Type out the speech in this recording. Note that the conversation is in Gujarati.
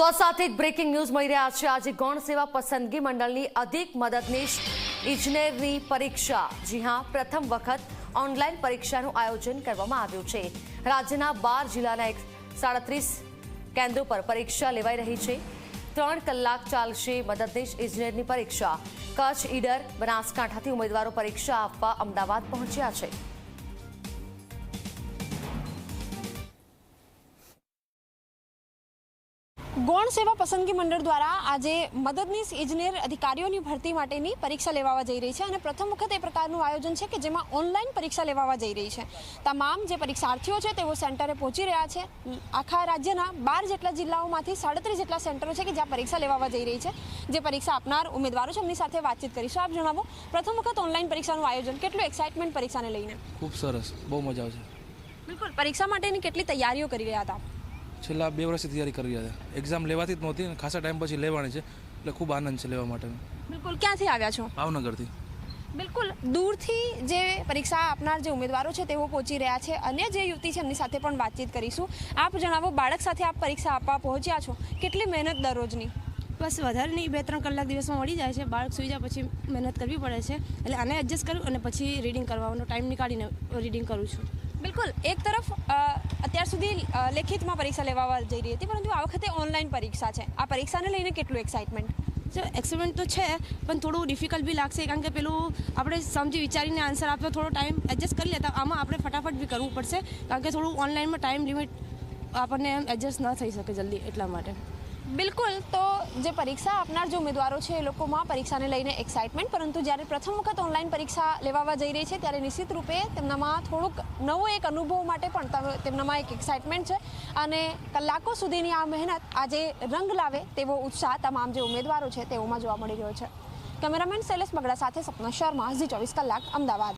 તો સાથે એક બ્રેકિંગ ન્યૂઝ મળી રહ્યા છે. આજે ગૌણ સેવા પસંદગી મંડળની અધિક મદદનીશ ઇજનેરની પરીક્ષા. જી હા, પ્રથમ વખત ઓનલાઈન પરીક્ષાનું આયોજન કરવામાં આવ્યું છે. રાજ્યના બાર જિલ્લાના એક સાડત્રીસ કેન્દ્રો પર પરીક્ષા લેવાઈ રહી છે. ત્રણ કલાક ચાલશે મદદનીશ ઇજનેરની પરીક્ષા. કચ્છ ઈડર, બનાસકાંઠાથી ઉમેદવારો પરીક્ષા આપવા અમદાવાદ પહોંચ્યા છે. ગૌણ સેવા પસંદગી મંડળ દ્વારા આજે મદદનીશ ઇજનેર અધિકારીઓની ભરતી માટેની પરીક્ષા લેવાવા જઈ રહી છે અને પ્રથમ વખત એ પ્રકારનું આયોજન છે કે જેમાં ઓનલાઈન પરીક્ષા લેવાવા જઈ રહી છે. તમામ જે પરીક્ષાર્થીઓ છે તેઓ સેન્ટરે પહોંચી રહ્યા છે. આખા રાજ્યના બાર જેટલા જિલ્લાઓમાંથી સાડત્રીસ જેટલા સેન્ટરો છે કે જ્યાં પરીક્ષા લેવાવા જઈ રહી છે. જે પરીક્ષા આપનાર ઉમેદવારો છે એમની સાથે વાતચીત કરીશું. આપ જણાવો પ્રથમ વખત ઓનલાઈન પરીક્ષાનું આયોજન કેટલું એક્સાઇટમેન્ટ પરીક્ષાને લઈને? ખૂબ સરસ. બહુ મજા આવશે. બિલકુલ. પરીક્ષા માટેની કેટલી તૈયારીઓ કરી રહ્યા હતા છેલ્લા બે વર્ષથી તૈયારી કરી રહ્યા હતા એક્ઝામ લેવાતી જ નહોતી અને ખાસા ટાઈમ પછી લેવાની છે. એટલે ખૂબ આનંદ છે લેવા માટેનો બિલકુલ. ક્યાંથી આવ્યા છો? ભાવનગરથી. બિલકુલ. દૂરથી જે પરીક્ષા આપનાર જે ઉમેદવારો છે તેઓ પહોંચી રહ્યા છે. અન્ય જે યુવતી છે એમની સાથે પણ વાતચીત કરીશું. આપ જણાવો બાળક સાથે આપ પરીક્ષા આપવા પહોંચ્યા છો. કેટલી મહેનત દરરોજની? બસ વધારે નહીં. બે ત્રણ કલાક દિવસમાં મળી જાય છે. બાળક સુઈ જાય પછી મહેનત કરવી પડે છે. એટલે આને એડજસ્ટ કરું અને પછી રીડિંગ કરવાનો. ટાઈમ નીકાળીને રીડિંગ કરું છું. બિલકુલ. એક તરફ અત્યાર સુધી લેખિતમાં પરીક્ષા લેવા જઈ રહી હતી, પરંતુ આ વખતે ઓનલાઈન પરીક્ષા છે. આ પરીક્ષાને લઈને કેટલું એક્સાઇટમેન્ટ જો એક્સપેરિમેન્ટ તો છે, પણ થોડું ડિફિકલ્ટ બી લાગશે, કારણ કે પેલું આપણે સમજી વિચારીને આન્સર આપવો થોડો ટાઈમ એડજસ્ટ કરી લેતા, આમાં આપણે ફટાફટ બી કરવું પડશે, કારણ કે થોડું ઓનલાઈનમાં ટાઈમ લિમિટ આપણને એમ એડજસ્ટ ન થઈ શકે જલ્દી એટલા માટે. બિલકુલ, તો જે પરીક્ષા આપનાર જે ઉમેદવારો છે એ લોકોમાં પરીક્ષાને લઈને એક્સાઇટમેન્ટ પરંતુ જ્યારે પ્રથમ વખત ઓનલાઈન પરીક્ષા લેવાવા જઈ રહી છે, ત્યારે નિશ્ચિત રૂપે તેમનામાં થોડુંક નવો એક અનુભવ માટે પણ તેમનામાં એક એક્સાઇટમેન્ટ છે. અને કલાકો સુધીની આ મહેનત આજે રંગ લાવે તેવો ઉત્સાહ તમામ જે ઉમેદવારો છે તેઓમાં જોવા મળી રહ્યો છે. કેમેરામેન શૈલેષ બગડા સાથે સપના શર્મા, ઝી ચોવીસ કલાક, અમદાવાદ.